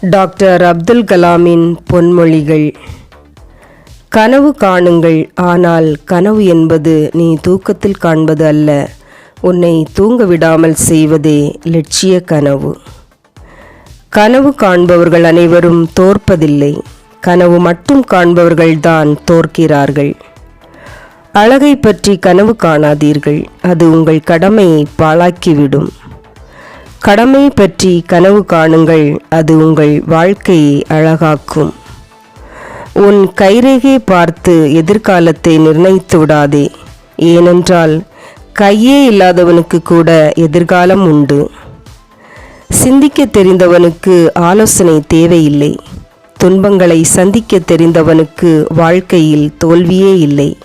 Doctor Abdul கலாமின் பொன்மொழிகள். கனவு காணுங்கள் ஆனால் கனவு என்பது நீ தூக்கத்தில் காண்பது அல்ல. உன்னை தூங்க விடாமல் செய்வதே லட்சிய கனவு. கனவு காண்பவர்கள் அனைவரும் தோற்பதில்லை. கனவு மட்டும் காண்பவர்கள்தான் தோற்கிறார்கள். அழகை பற்றி கனவு காணாதீர்கள். அது உங்கள் கடமையை பாழாக்கிவிடும். கடமை பற்றி கனவு காணுங்கள் அது உங்கள் வாழ்க்கையை அழகாக்கும். உன் கைரேகை பார்த்து எதிர்காலத்தை நிர்ணயித்து விடாதே. ஏனென்றால் கையே இல்லாதவனுக்கு கூட எதிர்காலம் உண்டு. சிந்திக்க தெரிந்தவனுக்கு ஆலோசனை தேவையில்லை. துன்பங்களை சந்திக்க தெரிந்தவனுக்கு வாழ்க்கையில் தோல்வியே இல்லை.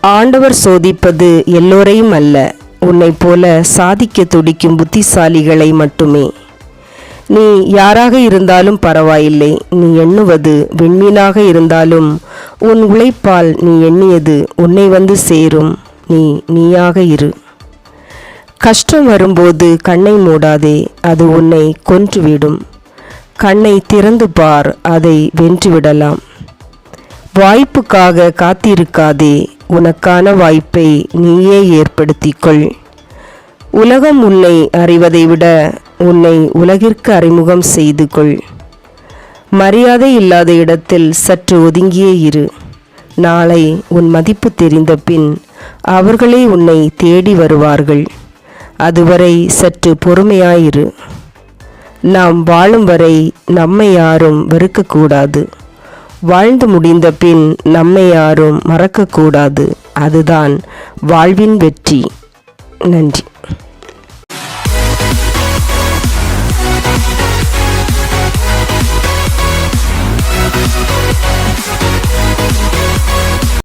ஆண்டவர் சோதிப்பது எல்லோரையும் அல்ல. உன்னைப் போல சாதிக்க துடிக்கும் புத்திசாலிகளை மட்டுமே. நீ யாராக இருந்தாலும் பரவாயில்லை நீ எண்ணுவது விண்மீனாக இருந்தாலும் உன் உழைப்பால் நீ எண்ணியது உன்னை வந்து சேரும் நீ நீயாக இரு. கஷ்டம் வரும்போது கண்ணை மூடாதே அது உன்னை கொன்றுவிடும். கண்ணை திறந்து பார் அதை வென்றுவிடலாம். வாய்ப்புக்காக காத்திருக்காதே உனக்கான வாய்ப்பை நீயே ஏற்படுத்திக்கொள். உலகம் உன்னை அறிவதை விட உன்னை உலகிற்கு அறிமுகம் செய்து கொள் மரியாதை இல்லாத இடத்தில் சற்று ஒதுங்கியே இரு. நாளை உன் மதிப்பு தெரிந்த பின் அவர்களே உன்னை தேடி வருவார்கள். அதுவரை சற்று பொறுமையாயிரு. நாம் வாழும் வரை நம்மை யாரும் வெறுக்கக்கூடாது. வாழ்ந்து முடிந்த பின் நம்மை யாரும் மறக்கக்கூடாது. அதுதான் வாழ்வின் வெற்றி. நன்றி.